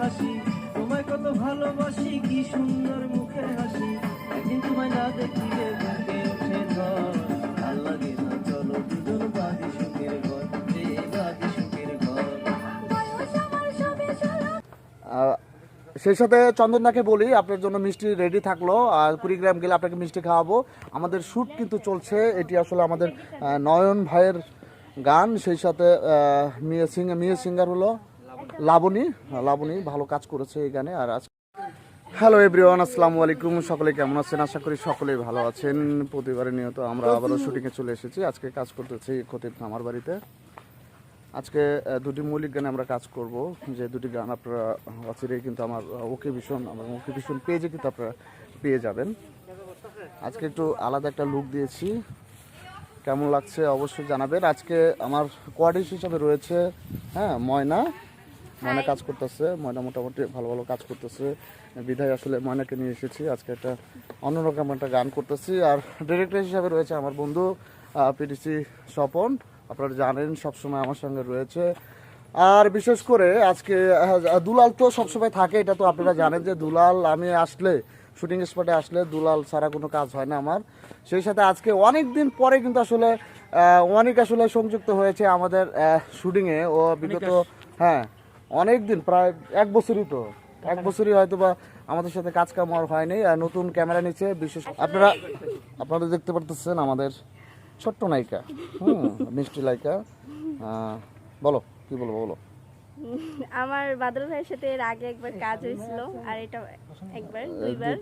হাসি। তোমায় কত ভালোবাসি কি সুন্দর মুখে হাসি। একদিন তোমায় না দেখিলে বুকে ওঠে ধর ভালো লাগে না চলো দুজন বাদি সুখের ঘর যে বাদি সুখের ঘর। সেই সাথে চন্দনদাকে বলি আপনার জন্য মিষ্টি রেডি থাকল। আর কুড়িগ্রাম গেলে আপনাকে মিষ্টি খাওয়াবো। আমাদের শ্যুট কিন্তু চলছে এটি আসলে আমাদের নয়ন ভাইয়ের গান। সেই সাথে আহ, মিয়া সিং মিয়া সিঙ্গার হলো। লাবণী লাবণী ভালো কাজ করেছে এই গানে আর আজ হ্যালো এভরিওয়ান আসসালামু আলাইকুম সকলে কেমন আছেন? আশা করি সকলেই ভালো আছেন। প্রতিবারের নিয়ত আমরা আবারও শুটিংয়ে চলে এসেছি। আজকে কাজ করতেছি খতিব আমার বাড়িতে। আজকে দুটি মৌলিক গানে আমরা কাজ করব। যে দুটি গান আপনারা অচিরেই কিন্তু আমার ওকে ভীষণ আমার ওকে ভীষণ পেজে কিন্তু আপনারা পেয়ে যাবেন। আজকে একটু আলাদা একটা লুক দিয়েছি। কেমন লাগছে অবশ্যই জানাবেন। আজকে আমার কোয়ার্ডিস হিসাবে রয়েছে হ্যাঁ ময়না। ময়না কাজ করতেছে ময়না মোটামুটি ভালো ভালো কাজ করতেছে। বিধায় আসলে ময়নাকে নিয়ে এসেছি আজকে একটা অন্যরকম একটা গান করতেছি। আর ডিরেক্টর হিসাবে রয়েছে আমার বন্ধু পিটিসি স্বপন। আপনারা জানেন সবসময় আমার সঙ্গে রয়েছে। আর বিশেষ করে আজকে দুলাল তো সবসময় থাকে এটা তো আপনারা জানেন যে দুলাল আমি আসলে শুটিং স্পটে আসলে দুলাল ছাড়া কোনো কাজ হয় না আমার। সেই সাথে আজকে অনেক দিন পরে কিন্তু আসলে অনেক আসলে সংযুক্ত হয়েছে আমাদের শুটিংয়ে ও বিগত হ্যাঁ অনেক দিন প্রায় এক বছরই তো। এক বছরই হয়তো বা আমাদের সাথে কাজ কাম আর হয়নি আর নতুন ক্যামেরা নিচ্ছে বিশেষ আপনারা আপনারা দেখতে পারতেছেন আমাদের ছোট্ট নায়িকা। হুম মিষ্টি নায়িকা। বলো কি বলব বলো। আমার বাদল ভাইয়ের সাথে এর আগে একবার কাজ হয়েছিল আর এটা একবার দুইবার।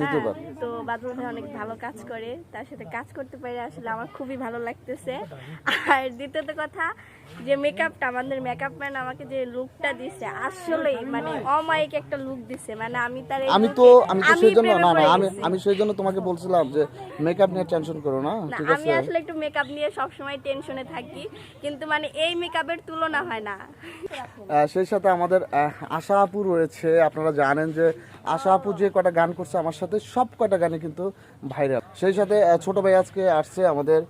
হ্যাঁ, তো বাদল ভাই অনেক ভালো কাজ করে তার সাথে কাজ করতে পারে আসলে আমার খুবই ভালো লাগতেছে। আর দ্বিতীয়ত কথা যে মেকআপটা আমাদের মেকআপ ম্যান আমাকে যে লুকটা দিছে আসলেই মানে অমায়িক একটা লুক দিছে মানে আমি তার আমি তো আমি তো সেই জন্য না না আমি আমি সেই জন্য তোমাকে বলছিলাম যে মেকআপ নিয়ে টেনশন করো না ঠিক আমি আসলে একটু মেকআপ নিয়ে সবসময় টেনশনে থাকি কিন্তু মানে এই মেকআপের তুলনা হয় না। সেই সাথে আমাদের আশা আপু রয়েছে। আপনারা জানেন যে আশা আপু যে কটা গান করছে আমার সাথে, সব কটা গানে কিন্তু ভাইরাল। সেই সাথে ছোট ভাই আজকে আসছে আমাদের।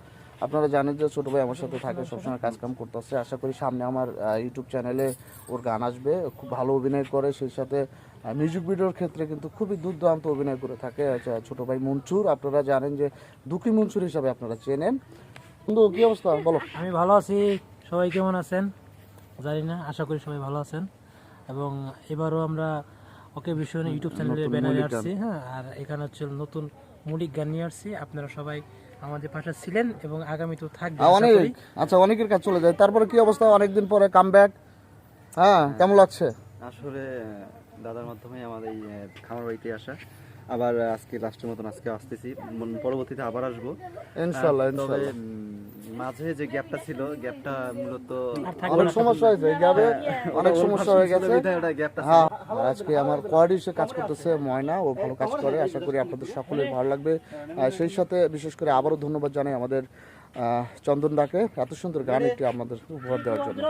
আপনারা জানেন যে ছোট ভাই আমার সাথে থাকে, সবসময় কাজ কাম করতেছে। আশা করি সামনে আমার ইউটিউব চ্যানেলে ওর গান আসবে। খুব ভালো অভিনয় করে। সেই সাথে মিউজিক ভিডিওর ক্ষেত্রে কিন্তু খুবই দুর্দান্ত অভিনয় করে থাকে ছোট ভাই মনসুর। আপনারা জানেন যে দুঃখী মনসুর হিসাবে আপনারা চেনেন। বন্ধু, কি অবস্থা? বলো। আমি ভালো আছি। সবাই কেমন আছেন? জানি না আশা করি সবাই ভালো আছেন। এবং এবারও আমরা ওকে ভীষণ ইউটিউব চ্যানেলে ব্যানারে আসছি হ্যাঁ আর এখানে হচ্ছে নতুন মৌলিক গান নিয়ে আসছি। আপনারা সবাই আমাদের পাশে ছিলেন এবং আগামীতেও অনেক আচ্ছা অনেকের কাছে চলে যায়। তারপরে কি অবস্থা? অনেকদিন পরে কাম ব্যাক হ্যাঁ। কেমন লাগছে? আসলে দাদার মাধ্যমে আমাদের এই খামার বাড়িতে আসা। আবার আজকে লাস্টের মতন আজকে আসতেছি। পরবর্তীতে আবার আসব। ইনশাল্লাহ ইনশাল্লাহ। উম, মাঝে যে গ্যাপটা ছিল গ্যাপটা মূলত অনেক সমস্যা হয়েছে গ্যাপে অনেক সমস্যা হয়ে গেছে। গ্যাপটা হ্যাঁ আর আজকে আমার কোয়ার্ডিসে কাজ করতেছে ময়না ও ভালো কাজ করে আশা করি আপনাদের সকলের ভালো লাগবে। আর সেই সাথে বিশেষ করে আবারও ধন্যবাদ জানাই আমাদের আহ, চন্দন দাকে এত সুন্দর গান একটি আমাদের উপহার দেওয়ার জন্য।